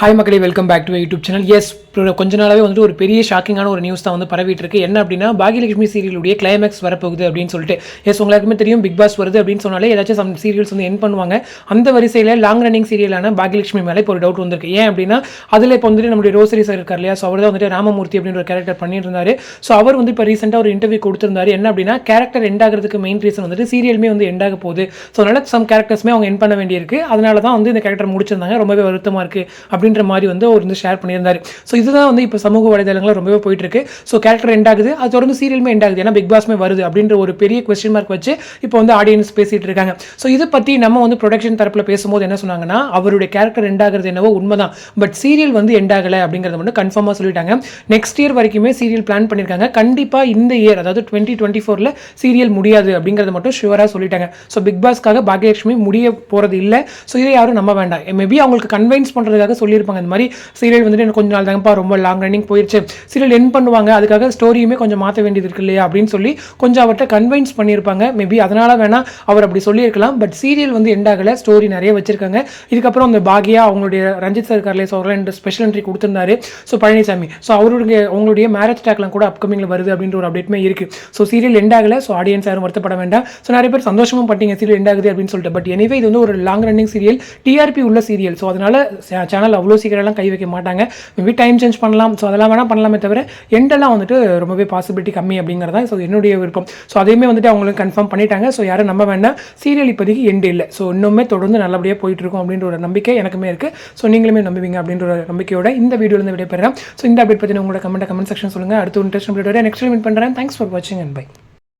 Hi மக்களே welcome back to YouTube channel S கொஞ்ச நாளாவே வந்துட்டு ஒரு பெரிய ஷாக்கிங்கான ஒரு நியூஸ் தான் வந்து பரவிட்டு இருக்கு என்ன அப்படின்னா பாகியலட்சுமி சீரியலுடைய கிளைமேக்ஸ் வரப்போகுது அப்படின்னு சொல்லிட்டு. எஸ் உங்களுக்குமே தெரியும் பிக் பாஸ் வருது அப்படின்னு சொன்னாலே ஏதாச்சும் சம் சீரியல்ஸ் வந்து என் பண்ணுவாங்க. அந்த வரிசையில் லாங் ரன்னிங் சீரியலான பாகியலட்சுமி மேலே இப்போ ஒரு டவுட் வந்திருக்கு. ஏன் அப்படின்னா அதில் இப்போ வந்துட்டு நம்மளுடைய ரோசரி சார் இருக்கார் இல்லையா? ஸோ அவர் தான் வந்துட்டு ராமமூர்த்தி அப்படின்ற ஒரு கேரக்டர் பண்ணிட்டு ஸோ அவர் வந்து இப்போ ரீசெண்டாக ஒரு இன்டர்வியூ கொடுத்திருந்தாரு. என்ன அப்படின்னா கேரக்டர் எண்ட் ஆகிறதுக்கு மெயின் ரீசன் வந்துட்டு சீரியலுமே வந்து எண்ட் ஆக போகுது. ஸோ அதனால சம் கேரக்டர்ஸ்மே அவங்க என் பண்ண வேண்டியிருக்கு. அதனால தான் வந்து இந்த கேரக்டர் முடிச்சிருந்தாங்க. ரொம்பவே வருத்தமாக இருக்குது அப்படின்ற மாதிரி வந்து அவர் வந்து ஷேர் பண்ணியிருந்தார். ஸோ இதுதான் வந்து இப்போ சமூக வலைதளங்களில் ரொம்பவே போயிட்டு இருக்கு ஸோ கேரக்டர் எண்ட் ஆகுது. அது தொடர்ந்து சீரியலுமே எண்ட் ஆகுது. ஏன்னா பிக் பாஸ்மே வருது அப்படின்ற ஒரு பெரிய கொஸ்டின் மார்க் வச்சு இப்போ வந்து ஆடியன்ஸ் பேசிட்டு இருக்காங்க. ஸோ இதை பற்றி நம்ம வந்து ப்ரொடக்ஷன் தரப்பில் பேசும்போது என்ன சொன்னாங்கன்னா அவருடைய கேரக்டர் எண்ட் ஆகிறது என்னவோ உண்மைதான். பட் சீரியல் வந்து எண்ட் ஆகலை அப்படிங்கிறத மட்டும் கன்ஃபார்மாக சொல்லிட்டாங்க. நெக்ஸ்ட் இயர் வரைக்குமே சீரியல் பிளான் பண்ணியிருக்காங்க கண்டிப்பாக இந்த இயர் அதாவது டுவெண்ட்டி டுவெண்ட்டி ஃபோரில் சீரியல் முடியாது அப்படிங்கிறத மட்டும் ஷுவராக சொல்லிட்டாங்க. ஸோ பிக் பாஸ்க்காக பாக்யலட்சுமி முடிய போகிறது இல்லை. ஸோ இதை யாரும் நம்ப வேண்டாம். மேபி அவங்களுக்கு கன்வின்ஸ் பண்ணுறதுக்காக சொல்லியிருப்பாங்க இந்த மாதிரி சீரியல் வந்துட்டு எனக்கு கொஞ்ச நாள் தாங்கப்பா ரொம்ப லாங் ரன்னிங் போயிடுச்சு சீரியல் என் பண்ணுவாங்க. அதுக்காக ஸ்டோரியுமே கொஞ்சம் மாற்ற வேண்டியது இருக்கு இல்லையா அப்படின்னு சொல்லி கொஞ்சம் அவர்கிட்ட கன்வின்ஸ் பண்ணியிருப்பாங்க. மேபி அதனால வேணா அவர் அப்படி சொல்லியிருக்கலாம். பட் சீரியல் வந்து எண்ட் ஆகலை. ஸ்டோரி நிறைய வச்சிருக்காங்க. இதுக்கப்புறம் அந்த பாகியா அவங்களுடைய ரஞ்சித் சார் கார்லே ஸோ ஸ்பெஷல் என்ட்ரி கொடுத்துருந்தாரு. ஸோ பழனிசாமி. ஸோ அவருடைய அவங்களுடைய மேரேஜ் டேக்லாம் கூட அப்கமிங்கில் வருது அப்படின்ற ஒரு அப்டேட்மே இருக்கு. ஸோ சீரியல் எண்ட் ஆகலை. ஸோ ஆடியன்ஸ் யாரும் வருத்தப்பட வேண்டாம். ஸோ நிறைய பேர் சந்தோஷமும் பட்டீங்க. சீரியல் எண்ட் ஆகுது அப்படின்னு சொல்லிட்டு. பட் எனவே இது வந்து ஒரு லாங் ரன்னிங் சீரியல் டிஆர்பி உள்ள சீரியல் ஸோ அதனால சேனல் அவ்வளோ அவ்வளோ சீக்கிரம்லாம் கை வைக்க மாட்டாங்க. மேபி டைம் சேஞ்ச் பண்ணலாம். ஸோ அதெல்லாம் வேணால் பண்ணலாமே தவிர எண்டெல்லாம் வந்துட்டு ரொம்பவே பாசிபிலிட்டி கம்மி அப்படிங்கிறதா ஸோ என்னுடைய விருப்பம். ஸோ அதையுமே வந்துட்டு அவங்களுக்கு கன்ஃபார்ம் பண்ணிட்டாங்க. ஸோ யாரும் நம்ப வேண்டாம். சீரியல் இப்போதைக்கு எண்டு இல்லை. ஸோ இன்னுமே தொடர்ந்து நல்லபடியாக போயிட்டுருக்கும் அப்படின்ற ஒரு நம்பிக்கை எனக்குமே இருக்குது ஸோ நீங்களுமே நம்புவீங்க அப்படின்ற ஒரு நம்பிக்கையோட இந்த வீடியோலேருந்து விடைபெறேன் ஸோ இந்த அப்டேட் பற்றி உங்களோட கமெண்ட் கமெண்ட் செக்ஷன் சொல்லுங்கள் அடுத்து இன்ட்ரெஸ்ட் வீடியோட நெக்ஸ்ட் மீட் பண்ணுறேன் தேங்க்ஸ் ஃபார் வாட்சிங் அண்ட் பை